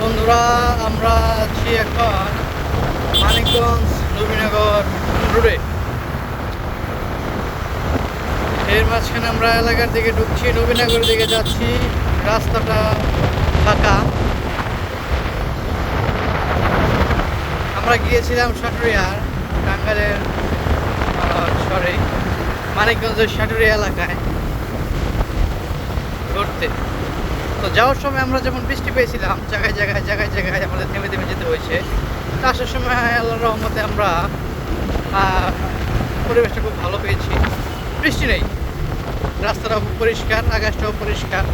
বন্ধুরা, আমরা আছি এখন মানিকগঞ্জ নবীনগর রোডে। এর মাঝখানে আমরা এলাকার দিকে ঢুকছি নবীনগরের দিকে যাচ্ছি, রাস্তাটা ফাঁকা। আমরা গিয়েছিলাম সাটুরিয়ার টাঙ্গালের সরি মানিকগঞ্জের সাটুরিয়া এলাকায় ঘুরতে। তো যাওয়ার সময় আমরা যেমন বৃষ্টি পেয়েছিলাম, জায়গায় জায়গায় জায়গায় জায়গায় আমাদের থেমে থেমে যেতে হয়েছে। তো আসার সময় আল্লাহর রহমতে আমরা পরিবেশটা খুব ভালো পেয়েছি। বৃষ্টি নেই। রাস্তাটাও খুব পরিষ্কার, আকাশটাও পরিষ্কার।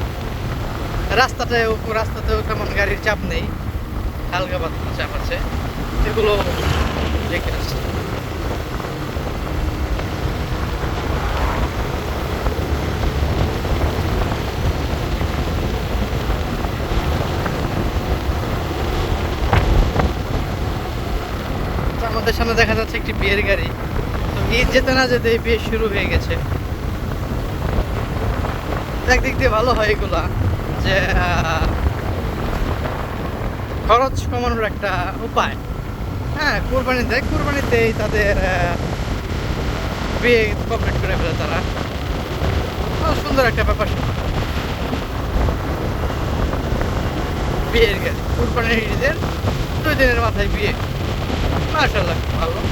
রাস্তাটাও রাস্তাতেও তেমন গাড়ির চাপ নেই। হালকা পাতলা চাপ আছে। এগুলো দেখে আসছি তো আমাদের সামনে দেখা যাচ্ছে একটি বিয়ের গাড়ি। তো ঈদ যেতে না যেতে বিয়ে শুরু হয়ে গেছে। একদিক দিয়ে ভালো হয় এগুলা যে খরচ কমানোর একটা উপায়। হ্যাঁ কোরবানি কোরবানিতে কোরবানিতেই তাদের বিয়ে কমপ্লিট করে ফেলে তারা। সুন্দর একটা ব্যাপার বিয়ের গাড়ি, কোরবানির ঈদের দুই দিনের মাথায় বিয়ে। মার্শাল্লাহ ভালো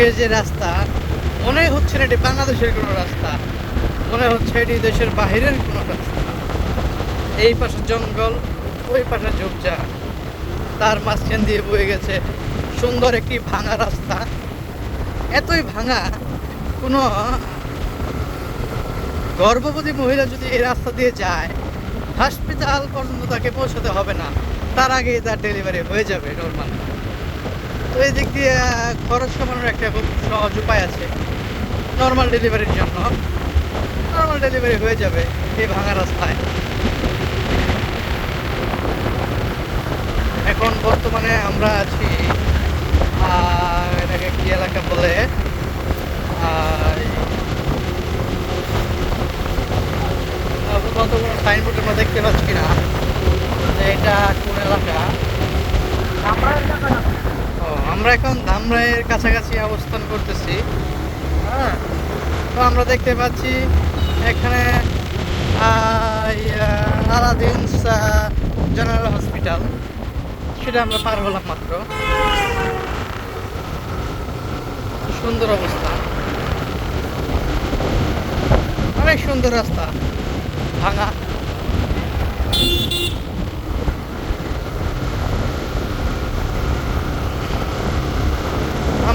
এখানকার যে রাস্তা, মনে হচ্ছে না এটি বাংলাদেশের কোনো রাস্তা, মনে হচ্ছে এটি দেশের বাহিরের কোনো রাস্তা। এই পাশে জঙ্গল, ওই পাশে ঝোপঝাড়। তার মাঝখান দিয়ে বয়ে গেছে সুন্দর একটি ভাঙা রাস্তা। এতই ভাঙা, কোনো গর্ভবতী মহিলা যদি এই রাস্তা দিয়ে যায় হসপিটাল পর্যন্ত তাকে পৌঁছাতে হবে না। তার আগে তার ডেলিভারি হয়ে যাবে নর্মাল তো এই দিক দিয়ে খরচ কমানোর একটা খুব সহজ উপায় আছে। নর্মাল ডেলিভারির জন্য। নর্মাল ডেলিভারি হয়ে যাবে এই ভাঙা রাস্তায়। এখন বর্তমানে আমরা আছি এটাকে কি এলাকা বলে? কত কোনো সাইনবোর্ড আমরা দেখতে পাচ্ছি না। এটা কোন এলাকা? ও আমরা এখন ধামরাইয়ের কাছাকাছি অবস্থান করতেছি। হ্যাঁ তো আমরা দেখতে পাচ্ছি এখানে জেনারেল হসপিটাল। সেটা আমরা পার হলাম মাত্র। সুন্দর অবস্থা। অনেক সুন্দর রাস্তা। ভাঙা।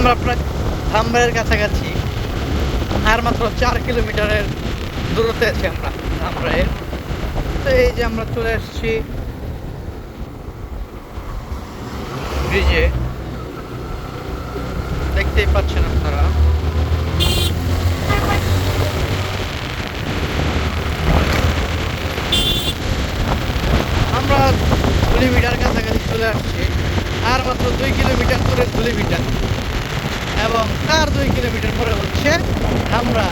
আমরা প্রায় ধামরাইয়ের কাছাকাছি। আর মাত্র চার কিলোমিটারের দূরত্বে আছি আমরা ধামরাইয়ের তো এই যে আমরা চলে এসেছি ব্রিজে। দেখতেই পাচ্ছেন আপনারা। আমরা ধুলিমিটার কাছাকাছি চলে আসছি। আর মাত্র দুই কিলোমিটার দূরে ধুলিমিটার। এবং তার দুই কিলোমিটার পরে হচ্ছে আমরা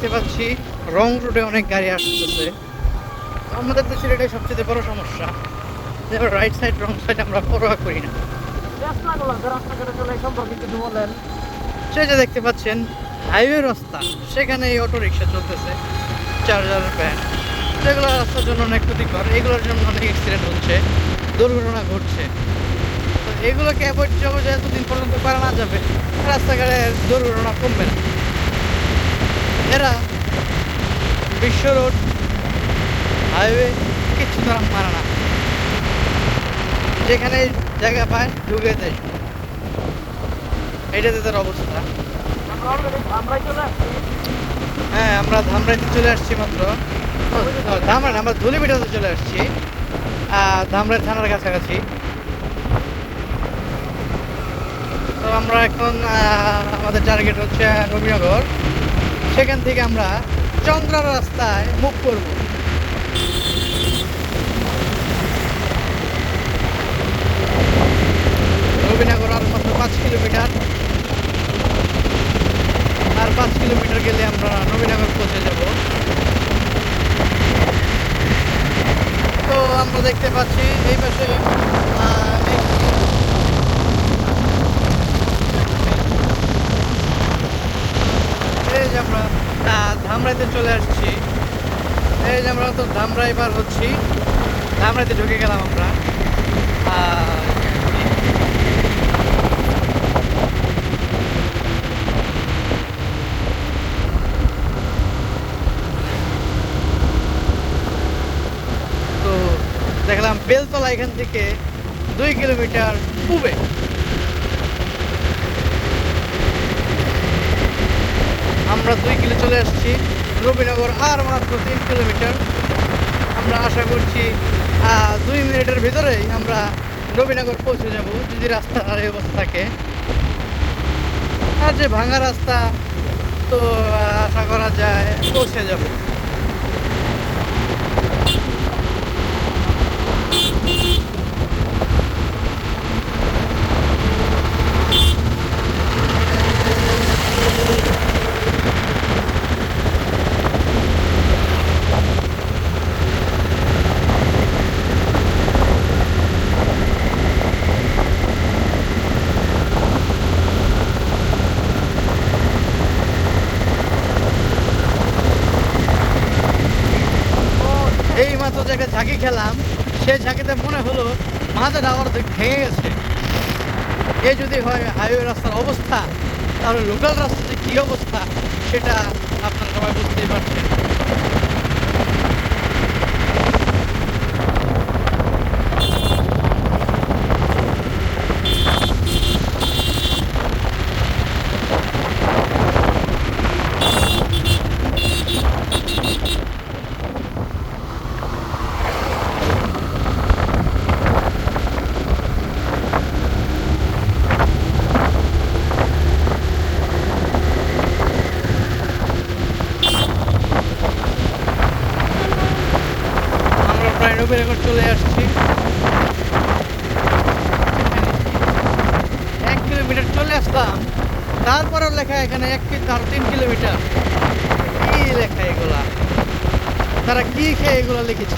দেখতে পাচ্ছি রং রুটে অনেক গাড়ি আসতেছে। আমাদের দেশের এটাই সবচেয়ে বড় সমস্যা। যে রাইট সাইড রং সাইড আমরা পরোয়া করি না। সে যে দেখতে পাচ্ছেন হাইওয়ে রাস্তা। সেখানে এই অটো রিক্সা চলতেছে চার্জার ভ্যান যেগুলো রাস্তার জন্য অনেক ক্ষতিকর এগুলোর জন্য অনেক অ্যাক্সিডেন্ট হচ্ছে দুর্ঘটনা ঘটছে। তো এগুলোকে অ্যাভয়েড যাব যে এতদিন পর্যন্ত করা না যাবে। রাস্তাঘাটে দুর্ঘটনা কমবে না। এরা বিশ্ব রোড, হাইওয়ে কিচ্ছু তারা মানে না। যেখানে জায়গা পায়, ঢুকে দেয়। এইটা তাদের অবস্থা হ্যাঁ আমরা ধামরাইতে চলে আসছি মাত্র। ধামরাই আমরা ধুলিবিটাতে চলে আসছি। ধামরাই থানার কাছাকাছি। তো আমরা এখন আমাদের টার্গেট হচ্ছে রবীনগর। সেখান থেকে আমরা চন্দ্রা রাস্তায় মুখ করব। রবীনগর আর মাত্র পাঁচ কিলোমিটার। আর পাঁচ কিলোমিটার গেলে আমরা নবীনগর পৌঁছে যাব। তো আমরা দেখতে পাচ্ছি এই পাশে এই- যে আমরা ধামরাইতে চলে আসছি। এই যে আমরা তো ধামরাই পার হচ্ছি। ধামরাইতে ঢুকে গেলাম আমরা। তো দেখলাম বেলতলা এখান থেকে দুই কিলোমিটার পূবে। আমরা দুই কিলো চলে এসেছি রবিনগর আর মাত্র তিন কিলোমিটার। আমরা আশা করছি দুই মিনিটের ভিতরেই আমরা রবিনগর পৌঁছে যাব, যদি রাস্তা আর এই অবস্থা থাকে। আর যে ভাঙা রাস্তা, তো আশা করা যায় পৌঁছে যাব এই মাত্র যে একটা ঝাঁকি খেলাম সে ঝাঁকিতে মনে হলো আমার তো ভেঙে গেছে, এ যদি হয় হাইওয়ে রাস্তার অবস্থা, তাহলে লোকাল রাস্তাতে কী অবস্থা, সেটা আপনারা সবাই বুঝতেই পারছেন আমরা প্রায় নবীনগর চলে আসছি এক কিলোমিটার চলে আসলাম তারপরেও লেখা এখানে এক তার তিন কিলোমিটার। কি লেখা এগুলা। তারা কি খেয়ে এগুলা লিখেছে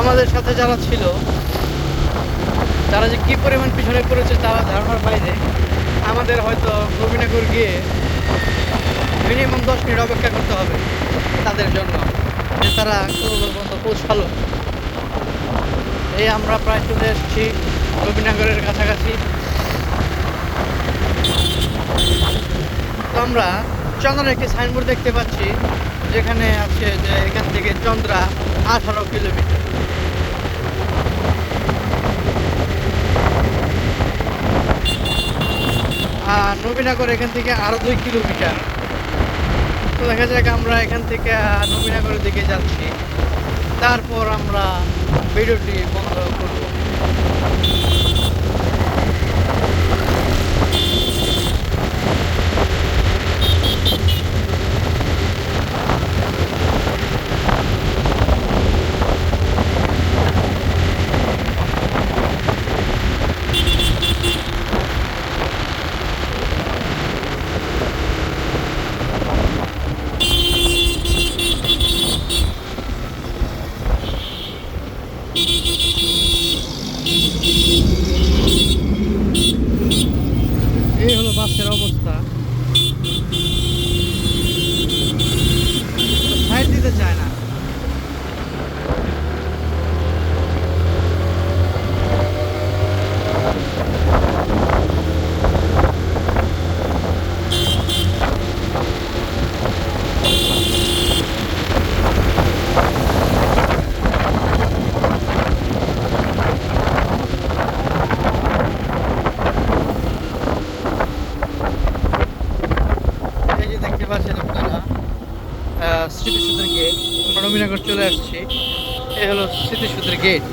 আমাদের সাথে যারা ছিল, তারা যে কি পরিমাণ পিছনে পড়েছে তা ধারণার বাইরে আমাদের হয়তো নবীনগর গিয়ে মিনিমাম দশ মিনিট অপেক্ষা করতে হবে তাদের জন্য, যে তারা পর্যন্ত পৌঁছালো। এই আমরা প্রায় চলে এসেছি রবীনগরের কাছাকাছি। তো আমরা চন্দ্রের একটি সাইনবোর্ড দেখতে পাচ্ছি, যেখানে আছে যে এখান থেকে চন্দ্রা আঠারো কিলোমিটার। আর নবীনগর এখান থেকে আরও দুই কিলোমিটার। তো দেখা যাক আমরা এখান থেকে নবীনগরের দিকে যাচ্ছি। তারপর আমরা ভিডিওটি বন্ধ করব এই হলো বাসের অবস্থা সাইড দিতে চায় না এই যে দেখতে পাচ্ছেন আপনারা আহ, স্মৃতিসৌধের গেট আমরা নবীনগর চলে আসছি। এই হলো স্মৃতিসৌধের গেট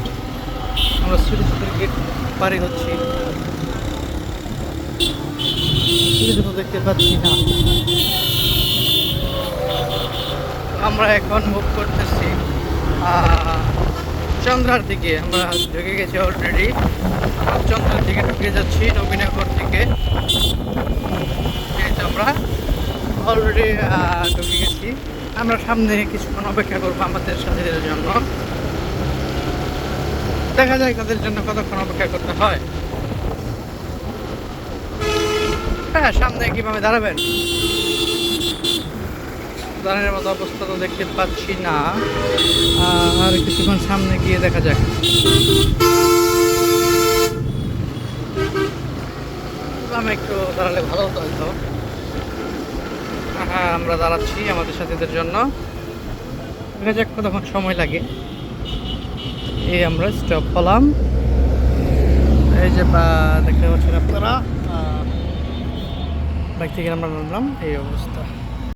আমরা স্মৃতিসৌধের গেট পারি হচ্ছি। দেখতে পাচ্ছি না। আমরা এখন মুভ করতেছি। চন্দ্রার দিকে। আমরা ঢুকে গেছি অলরেডি চন্দ্রার দিকে ঢুকে যাচ্ছি নবীনগর থেকে। আমরা অলরেডি ঢুকে গেছি। আমরা সামনে কিছুক্ষণ অপেক্ষা করব আমাদের সাথীদের জন্য। দেখা যায় তাদের জন্য কতক্ষণ অপেক্ষা করতে হয়। হ্যাঁ সামনে কীভাবে দাঁড়াবেন? দাঁড়ানোর মতো অবস্থা তো দেখতে পাচ্ছি না। আর কিছুক্ষণ সামনে গিয়ে দেখা যাক। আমি একটু দাঁড়ালে ভালো হতো হয়তো। হ্যাঁ আমরা দাঁড়াচ্ছি আমাদের সাথীদের জন্য। দেখা যাক কতক্ষণ সময় লাগে। এই আমরা স্টপ হলাম। এই যে দেখতে পাচ্ছেন আপনারা বাইক থেকে আমরা নামলাম, এই অবস্থা।